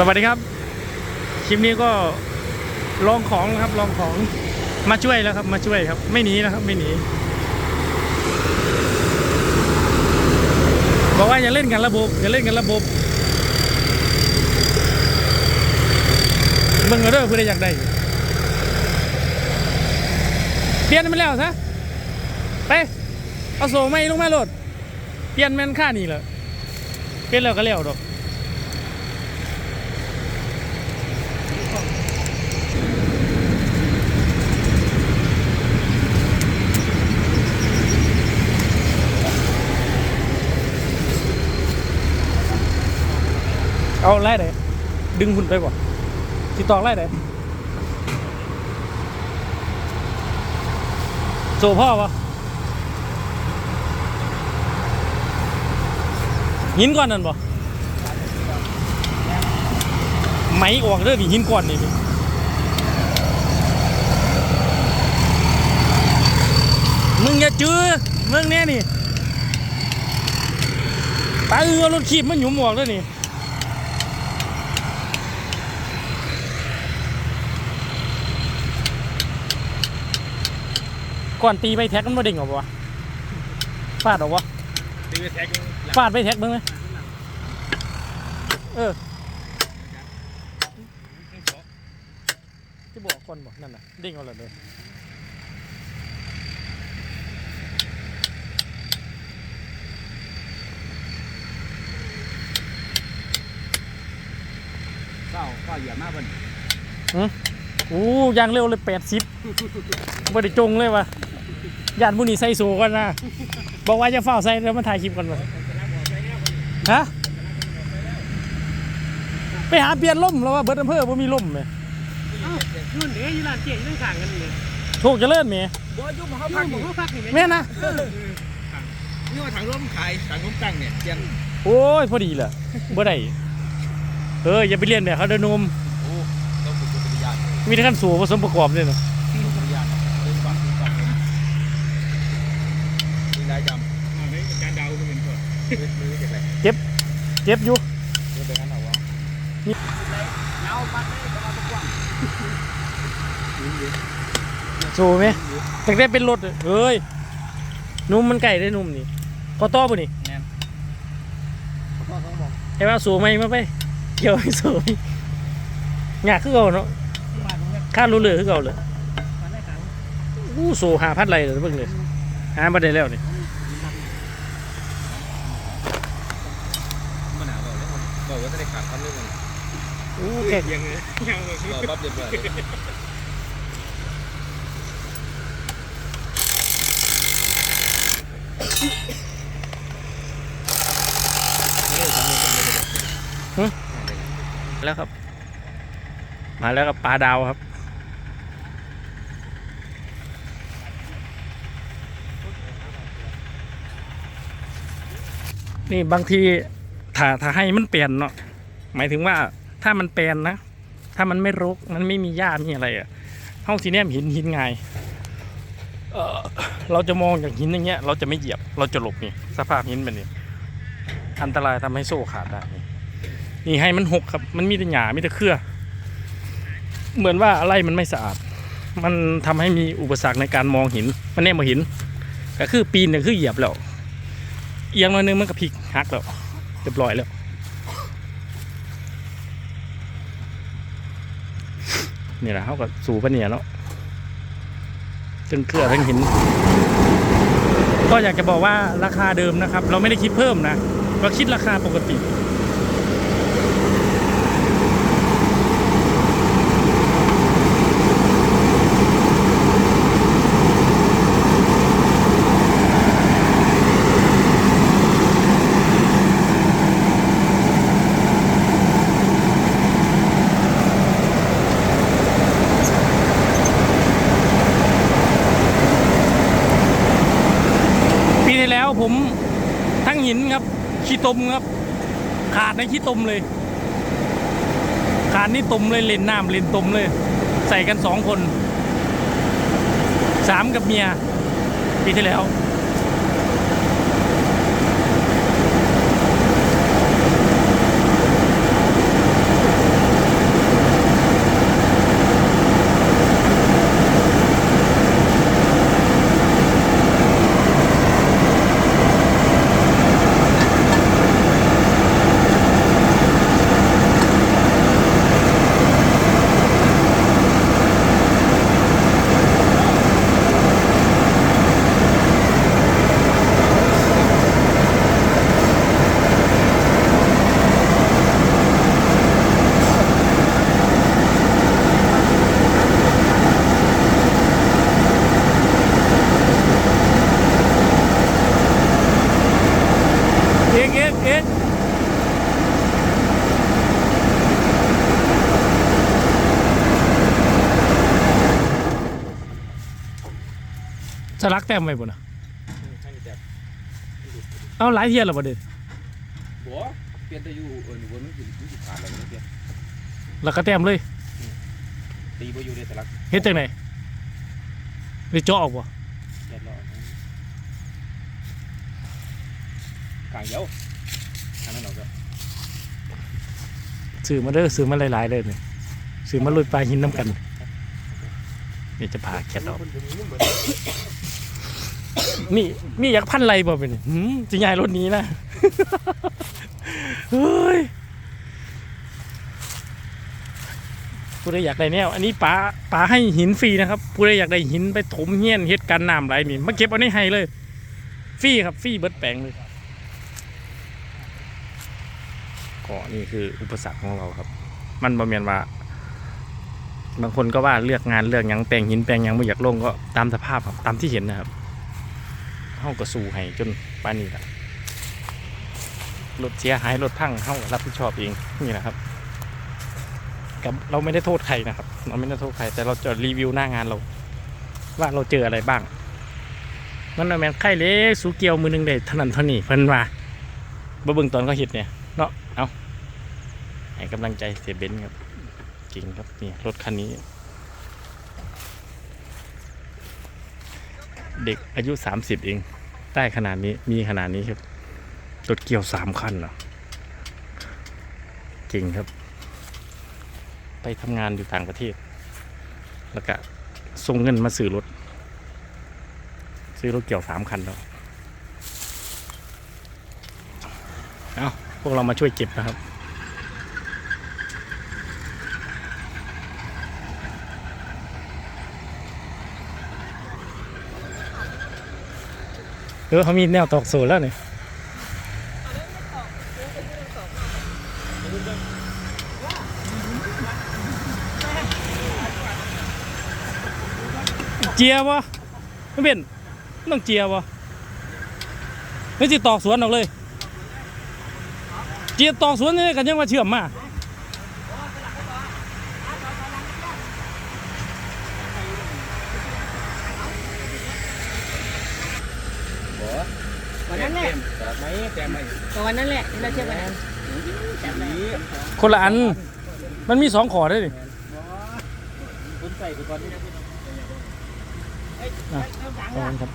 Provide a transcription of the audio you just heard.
สวัสดีครับ คลิปนี้ก็ลองของนะครับลองของมาช่วยแล้วครับ มาช่วยครับ ไม่หนีนะครับ ไม่หนีบอกว่าอย่าเล่นกันระบบอย่าเล่นกันระบบเบิ่งเอาเด้อเพื่อได้อยากได้เปลี่ยนมันแล้วซะไปเอาโซ่ไม่ลงมาโหลดเปลี่ยนแมันค่านี่เหรอเปลี่ยนแล้วก็แล้วดอก เอาไล่ไหนดึงหุ่นไปบ่ติดต่อไล่ไหนโซพ่อปะหินก้อนนั่นบ่ไหมออกเด้อดิหินก้อนนี่มึงอย่าจื้อมึงแน่นี่ตาเอือรถขีบมันหยุมออกเด้อนี่ ก่อนตีไปแท็กมันบ่เด้งออกปะวะฟาดออกวะตีแท็กฟาดไปแท็กเบ้างไหมเออที่บอกก่อนบอกนั่นน่ะเด้งเอาเลยเลยเศร้าก็เหยียบมากเพิ่น โอ้ยางเร็วเลยแปดสิบบ่ได้จงเลยวะยานบุนี่ใส่สูกันนะ บอกว่าจะเฝ้าใส่แล้วมาถ่ายคลิปกันวะฮะ ไปหาเปลี่ยนล่มแล้วว่าเบิร์ดอำเภอบ่มีล่มเลยนู่นเดี๋ยวยี่ลานเจ๊ยังสั่งกันนี่โชคเจริญเมีบ่ยุ่งเขาพักอยู่เขาพักนี่แม่นะนี่ว่าถังร่มขายถังร่มตั้งเนี่ยเจียงโอ้ยพอดีเลยบ่ได้เอออย่าไปเรียนแบบเขาเดินนม โอ้ต้องฝึกปฏิญาณ มีแต่ขั้นสูงผสมประกอบเลยนะปฏิญาณเป็นฝักเป็นฝักมีนายจำการเดาเป็นก่อนมือจากไหนเจ็บอยู่เดี๋ยวไปงั้นเอาวะเอาปัดได้ประมาณกว้างสูงไหมแต่ได้เป็นรถเฮ้ยนุ่มมันไก่ได้นุ่มนี่ก็ต้อป่ะนี่แน่นพ่อเขาบอกไอ้ว่าสูงไหมมาไป เกี่ยวให้สูงอยากคือเก่าเนาะว่าตรงนี้ ค่ารู้เลยคือเก่าเลยมันได้ขังอู้สูหาพัดไรเลยเพิ่งเลยหามาได้แล้วนี่มันหนาวบอกเลยบอกว่าจะได้ขาดคำนึงมันอู้แก่ยังไงบอกปั๊บเรียบร้อยนี่สามีคนเดียแล้วครับ มาแล้วกับปลาดาวครับ นี่บางทีถ้าถ้าให้มันเปลี่ยนเนาะหมายถึงว่าถ้ามันเปลี่ยนนะ ถ้ามันไม่รกมันไม่มีหญ้ามีอะไรอะห้องซีเนียมหินหินไงเออเราจะมองจากหินอย่างเงี้ย เราจะไม่เหยียบเราจะหลบนี่สภาพหินแบบนี้อันตรายทำให้โซ่ขาดได้นี่ให้มันหกครับ มันมีแต่หญ้ามีแต่เครือ เหมือนว่าอะไรมันไม่สะอาด มันทำให้มีอุปสรรคในการมองหิน มันแน่มาหิน ก็คือปีนเนี่ยคือเหยียบแล้ว เอียงหน่อยนึงมันก็พลิกหักแล้วเรียบร้อยแล้วนี่แหละเขาก็สู่ปะเนี่ยเนาะจนเครือทั้งหิน ก็อยากจะบอกว่าราคาเดิมนะครับ เราไม่ได้คิดเพิ่มนะ เราคิดราคาปกติ ปีที่แล้วผมทั้ง หินครับขี้ตมครับ ขาดในขี้ตมเลย ขาดนี่ตมเลยเล่นน้ำเล่นตมเลย ใส่กันสองคนสามกับเมียปีที่แล้ว S สลักแต้มไปบ่นะเอาหลายเทียนหรอบ่เด็ดบ่เปลี่ยนแต่อยู่เออหนูว่ามันสิมันสิขาดแล้วมันเปลี่ยนแล้วก็แต้มเลย ตีบ่อยู่ในสลักเฮ็ดจังไหนไปเจาะออกบ่เกลางเดียว ขางนั้นออกก็ซื้อมาเด้อซื้อมาหลายๆเด้อนี่ซื้อมาลุยปลาหินน้ำกันเดี๋ยวจะพาแคทออกนี่มีอยากพันไรบ่เป็นหืมจะย้ายรถหนี้นะเฮ้ยผู้ใดอยากได้แนวอันนี้ป๋าป๋าให้หินฟรีนะครับผู้ใดอยากได้หินไปถมเฮี้ยนเฮ็ดการน้ำไหลนี่มาเก็บเอาในให้เลยฟรีครับฟรีเบิดแปลงเลยก็ นี่คืออุปสรรคของเราครับ มันบ่แม่นว่าบางคนก็ว่าเลือกงานเลือกยังแปลงหินแปลงยังไม่อยากลงก็ตามสภาพครับตามที่เห็นนะครับเฮาก็สู้ให้จนปานนี้แหละรถเสียหายรถพังเฮาก็รับผิดชอบเองนี่นะครับกับเราไม่ได้โทษใครนะครับ เราไม่ได้โทษใคร แต่เราจะรีวิวหน้างานเรา ว่าเราเจออะไรบ้างนั่นน่ะแม่นไข่เล็กสูเกียวมือหนึ่งได้เท่านั้นเท่านี้เพิ่นว่าบ่เบิ่งตอนเขาเฮ็ดเนี่ย ให้กำลังใจเสียเบนซ์ครับจริงครับนี่รถคันนี้ เด็กอายุ 30 เอง ได้ขนาดนี้มีขนาดนี้ครับรถเกี่ยวสามคันเหรอจริงครับ ไปทำงานอยู่ต่างประเทศ แล้วก็ส่งเงินมาซื้อรถ ซื้อรถเกี่ยวสามคันแล้วเอาพวกเรามาช่วยเก็บนะครับ เออเขามีแนวตอกโซนแล้วเนี่ยเจียวะไม่เป็นต้องเจียวะไม่จิตอกสวนออกเลย เจียตอกสวนนี่กันยังมาเชื่อมมา วันนั้นแหละแต่ไม่แต่ไม่ก็วันนั้นแหละที่เราเชื่อวันนั้นแต่นี้คนละอัน มันมีสองขอด้วยดิคุณใส่ไปก่อนนี่ขอบคุณครับ